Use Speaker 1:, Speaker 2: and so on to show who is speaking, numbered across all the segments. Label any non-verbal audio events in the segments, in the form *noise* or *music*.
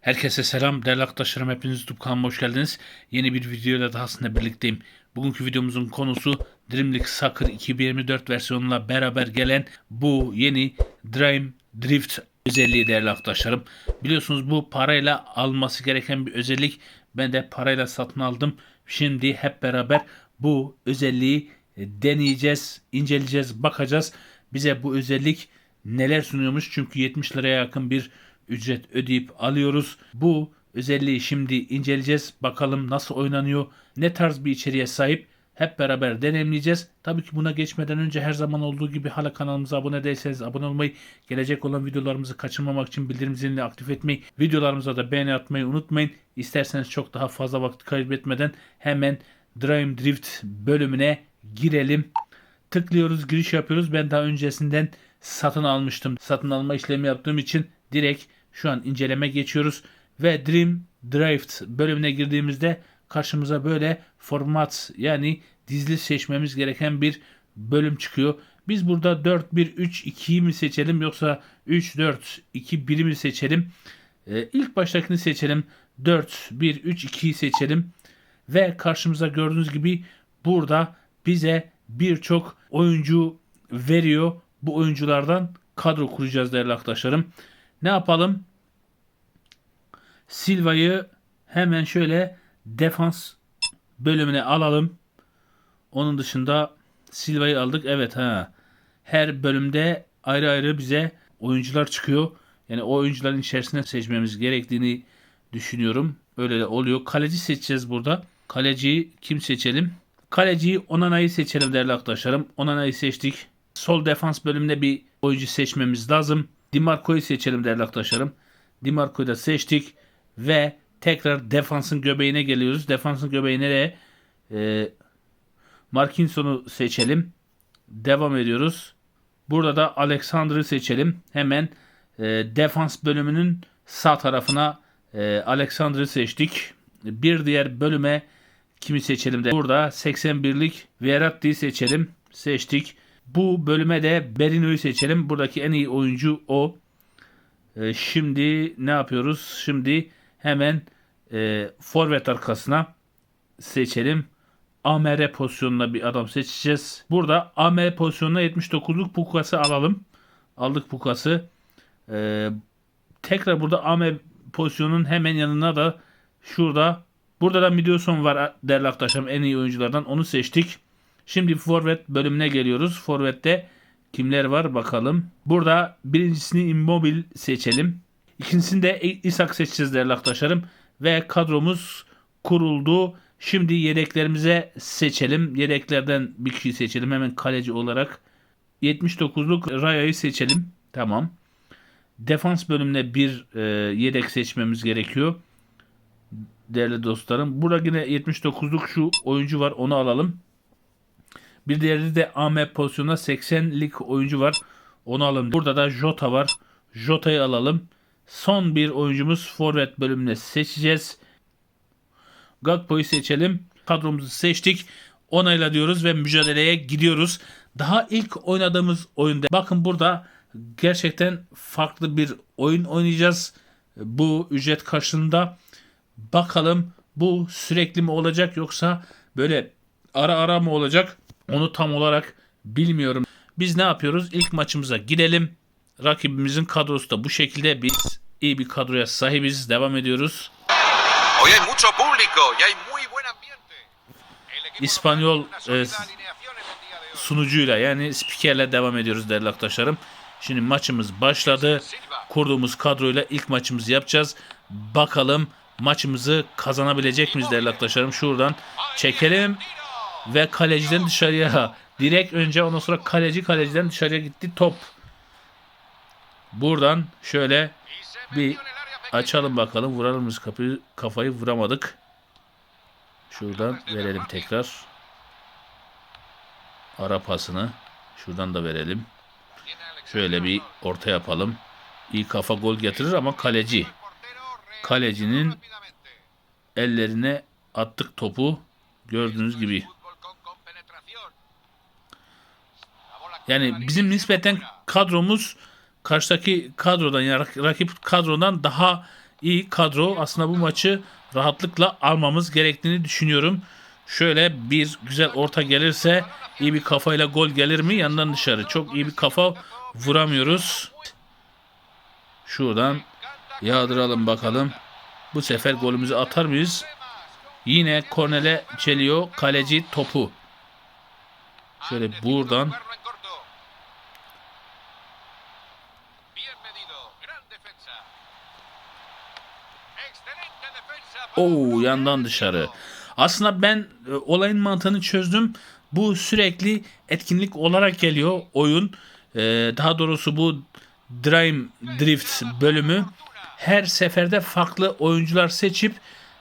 Speaker 1: Herkese selam değerli arkadaşlarım hepiniz YouTube kanalıma hoş geldiniz. Yeni bir videoyla daha sizinle birlikteyim. Bugünkü videomuzun konusu Dream League Soccer 2024 versiyonuyla beraber gelen bu yeni Dream Drift özelliği değerli arkadaşlarım. Biliyorsunuz bu parayla alması gereken bir özellik. Ben de parayla satın aldım. Şimdi hep beraber bu özelliği e, deneyeceğiz, inceleyeceğiz, bakacağız. Bize bu özellik neler sunuyormuş? Çünkü 70 liraya yakın bir ücret ödeyip alıyoruz. Bu özelliği şimdi inceleyeceğiz. Bakalım nasıl oynanıyor, ne tarz bir içeriğe sahip hep beraber deneyimleyeceğiz. Tabii ki buna geçmeden önce her zaman olduğu gibi hala kanalımıza abone değilseniz abone olmayı, gelecek olan videolarımızı kaçırmamak için bildirim zilini aktif etmeyi, videolarımıza da beğeni atmayı unutmayın. İsterseniz çok daha fazla vakit kaybetmeden hemen Dream Drift bölümüne girelim. Tıklıyoruz, giriş yapıyoruz. Ben daha öncesinden satın almıştım. Satın alma işlemi yaptığım için direkt şu an inceleme geçiyoruz ve Dream Drift bölümüne girdiğimizde karşımıza böyle format yani dizili seçmemiz gereken bir bölüm çıkıyor. Biz burada 4-1-3-2'yi mi seçelim yoksa 3-4-2-1'i mi seçelim? Ee, ilk baştakini seçelim. 4-1-3-2'yi seçelim. Ve karşımıza gördüğünüz gibi burada bize birçok oyuncu veriyor. Bu oyunculardan kadro kuracağız değerli arkadaşlarım. Ne yapalım? Silva'yı hemen şöyle defans bölümüne alalım. Onun dışında Silva'yı aldık. Evet ha. Her bölümde ayrı ayrı bize oyuncular çıkıyor. Yani o oyuncuların içerisine seçmemiz gerektiğini düşünüyorum. Öyle de oluyor. Kaleci seçeceğiz burada. Kaleciyi kim seçelim? Kaleciyi Onana'yı seçelim değerli arkadaşlarım. Onana'yı seçtik. Sol defans bölümünde bir oyuncu seçmemiz lazım. Dimarco'yu seçelim değerli arkadaşlarım. Dimarco'yu da seçtik ve tekrar defansın göbeğine geliyoruz. Defansın göbeğine de e, Markinson'u seçelim. Devam ediyoruz. Burada da Alexander'ı seçelim. Hemen e, defans bölümünün sağ tarafına e, Alexander'ı seçtik. Bir diğer bölüme kimi seçelim de burada 81'lik Verratti'yi seçelim. Seçtik. Bu bölüme de Berino'yu seçelim. Buradaki en iyi oyuncu o. E, şimdi ne yapıyoruz? Şimdi hemen e, forvet arkasına seçelim. AMR pozisyonuna bir adam seçeceğiz. Burada AMR pozisyonuna 79'luk Pukas'ı alalım. Aldık Pukas'ı. E, tekrar burada AMR pozisyonunun hemen yanına da şurada burada da Midioson var değerli arkadaşlarım en iyi oyunculardan onu seçtik. Şimdi forvet bölümüne geliyoruz. Forvet'te kimler var bakalım. Burada birincisini Immobile seçelim. İkincisini de İshak seçeceğiz değerli arkadaşlarım. Ve kadromuz kuruldu. Şimdi yedeklerimize seçelim. Yedeklerden bir kişi seçelim hemen kaleci olarak. 79'luk Raya'yı seçelim. Tamam. Defans bölümüne bir e, yedek seçmemiz gerekiyor. Değerli dostlarım. Burada yine 79'luk şu oyuncu var. Onu alalım. Bir diğeri de AM pozisyonunda 80'lik oyuncu var. Onu alalım. Burada da Jota var. Jota'yı alalım. Son bir oyuncumuz forvet bölümüne seçeceğiz. Gakpo'yu seçelim. Kadromuzu seçtik. Onayla diyoruz ve mücadeleye gidiyoruz. Daha ilk oynadığımız oyunda bakın burada gerçekten farklı bir oyun oynayacağız. Bu ücret karşılığında bakalım bu sürekli mi olacak yoksa böyle ara ara mı olacak? Onu tam olarak bilmiyorum. Biz ne yapıyoruz? İlk maçımıza gidelim. Rakibimizin kadrosu da bu şekilde. Biz iyi bir kadroya sahibiz. Devam ediyoruz.
Speaker 2: Hoy hay mucho público y hay muy buen ambiente. El equipo
Speaker 1: İspanyol e, sunucuyla yani spikerle devam ediyoruz değerli arkadaşlarım. Şimdi maçımız başladı. Kurduğumuz kadroyla ilk maçımızı yapacağız. Bakalım maçımızı kazanabilecek miyiz değerli arkadaşlarım. Şuradan çekelim ve kaleciden dışarıya direkt önce ondan sonra kaleci kaleciden dışarıya gitti top. Buradan şöyle bir açalım bakalım. Vuralım biz kapıyı, kafayı vuramadık. Şuradan verelim tekrar. Ara pasını. Şuradan da verelim. Şöyle bir orta yapalım. İyi kafa gol getirir ama kaleci. Kalecinin ellerine attık topu. Gördüğünüz gibi. Yani bizim nispeten kadromuz karşıdaki kadrodan yani rak- rakip kadrodan daha iyi kadro. Aslında bu maçı rahatlıkla almamız gerektiğini düşünüyorum. Şöyle bir güzel orta gelirse iyi bir kafayla gol gelir mi? Yandan dışarı. Çok iyi bir kafa vuramıyoruz. Şuradan yağdıralım bakalım. Bu sefer golümüzü atar mıyız? Yine Cornel'e çeliyor kaleci topu. Şöyle buradan Oo yandan dışarı. Aslında ben e, olayın mantığını çözdüm. Bu sürekli etkinlik olarak geliyor oyun. E, daha doğrusu bu Dream Drift bölümü her seferde farklı oyuncular seçip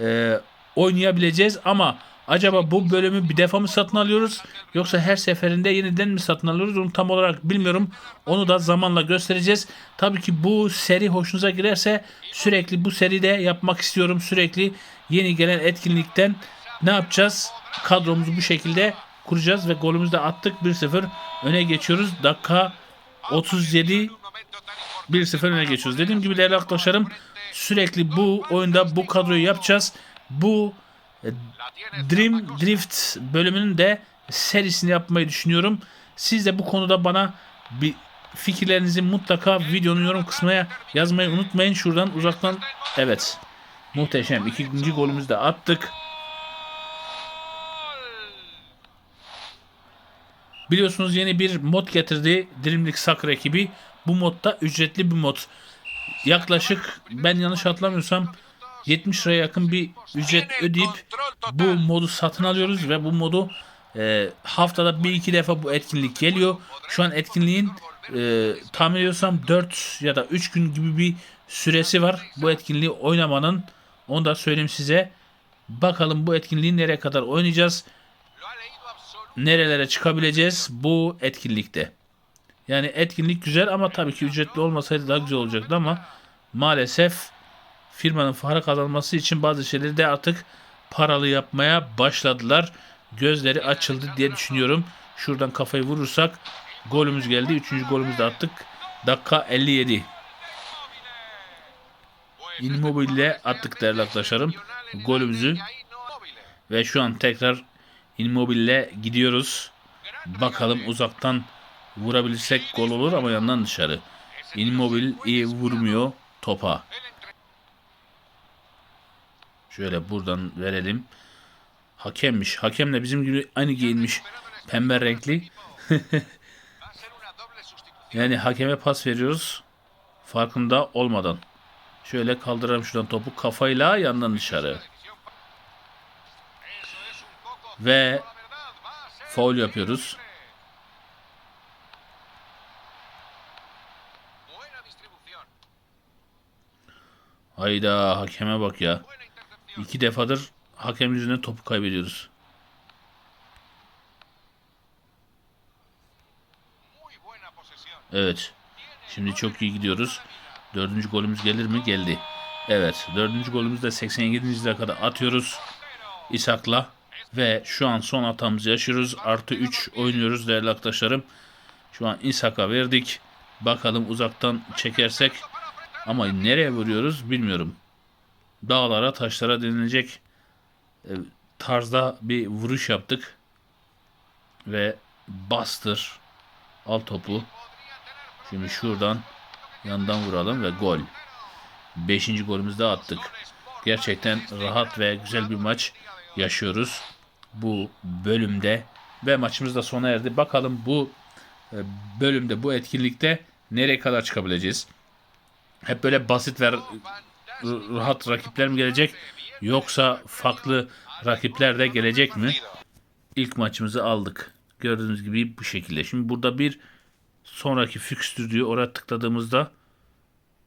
Speaker 1: e, oynayabileceğiz ama acaba bu bölümü bir defa mı satın alıyoruz yoksa her seferinde yeniden mi satın alıyoruz onu tam olarak bilmiyorum. Onu da zamanla göstereceğiz. Tabii ki bu seri hoşunuza girerse sürekli bu seride yapmak istiyorum. Sürekli yeni gelen etkinlikten ne yapacağız? Kadromuzu bu şekilde kuracağız ve golümüzü de attık 1-0 öne geçiyoruz. Dakika 37
Speaker 2: Un momento tan importante.
Speaker 1: 1-0 öne geçiyoruz. Dediğim gibi değerli arkadaşlarım sürekli bu oyunda bu kadroyu yapacağız. Bu Dream. Drift bölümünün de serisini yapmayı düşünüyorum. Siz de bu konuda bana bir fikirlerinizi mutlaka videonun yorum kısmına yazmayı unutmayın. Şuradan uzaktan evet muhteşem ikinci golümüzü de attık. Biliyorsunuz yeni bir mod getirdi Dream League Soccer ekibi. Bu modda ücretli bir mod. Yaklaşık ben yanlış hatırlamıyorsam 70 liraya yakın bir ücret ödeyip bu modu satın alıyoruz ve bu modu e, haftada bir iki defa bu etkinlik geliyor. Şu an etkinliğin e, tahmin ediyorsam 4 ya da 3 gün gibi bir süresi var. Bu etkinliği oynamanın onu da söyleyeyim size. Bakalım bu etkinliği nereye kadar oynayacağız nerelere çıkabileceğiz bu etkinlikte. Yani etkinlik güzel ama tabii ki ücretli olmasaydı daha güzel olacaktı ama maalesef firmanın para kazanması için bazı şeyleri de artık paralı yapmaya başladılar. Gözleri açıldı diye düşünüyorum. Şuradan kafayı vurursak golümüz geldi. Üçüncü golümüzü de attık. Dakika 57. Immobile attık değerli arkadaşlarım. Golümüzü ve şu an tekrar Immobile gidiyoruz. Bakalım uzaktan vurabilirsek gol olur ama yandan dışarı. Immobile iyi vurmuyor topa. Şöyle buradan verelim. Hakemmiş. Hakem de bizim gibi aynı giyinmiş. Pembe renkli. *laughs* Yani hakeme pas veriyoruz. Farkında olmadan. Şöyle kaldıralım şuradan topu kafayla yandan dışarı. Ve faul yapıyoruz. Hayda hakeme bak ya. İki defadır hakem yüzünden topu kaybediyoruz. Evet. Şimdi çok iyi gidiyoruz. Dördüncü golümüz gelir mi? Geldi. Evet. Dördüncü golümüzü de 87. dakikada atıyoruz. İshak'la. Ve şu an son hatamızı yaşıyoruz. Artı 3 oynuyoruz değerli arkadaşlarım. Şu an İshak'a verdik. Bakalım uzaktan çekersek. Ama nereye vuruyoruz bilmiyorum. Dağlara taşlara denilecek e, tarzda bir vuruş yaptık. Ve bastır. Al topu. Şimdi şuradan yandan vuralım ve gol. Beşinci golümüzü de attık. Gerçekten rahat ve güzel bir maç yaşıyoruz bu bölümde ve maçımız da sona erdi. Bakalım bu e, bölümde bu etkinlikte nereye kadar çıkabileceğiz? Hep böyle basit ve r- rahat rakipler mi gelecek yoksa farklı rakipler de gelecek mi? İlk maçımızı aldık. Gördüğünüz gibi bu şekilde. Şimdi burada bir sonraki fixture diyor. Oraya tıkladığımızda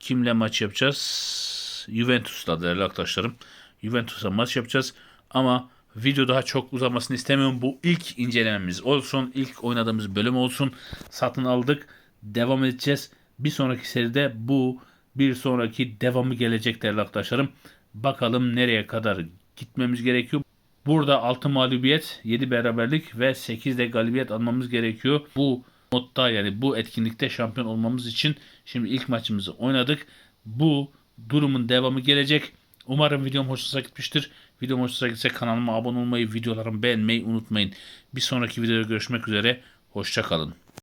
Speaker 1: kimle maç yapacağız? Juventus'la değerli arkadaşlarım. Juventus'a maç yapacağız. Ama video daha çok uzamasını istemiyorum. Bu ilk incelememiz olsun. ilk oynadığımız bölüm olsun. Satın aldık. Devam edeceğiz. Bir sonraki seride bu bir sonraki devamı gelecek değerli arkadaşlarım. Bakalım nereye kadar gitmemiz gerekiyor. Burada 6 mağlubiyet, 7 beraberlik ve 8 de galibiyet almamız gerekiyor. Bu modda yani bu etkinlikte şampiyon olmamız için şimdi ilk maçımızı oynadık. Bu durumun devamı gelecek. Umarım videom hoşunuza gitmiştir. Videom hoşunuza gitse kanalıma abone olmayı, videolarımı beğenmeyi unutmayın. Bir sonraki videoda görüşmek üzere. Hoşçakalın.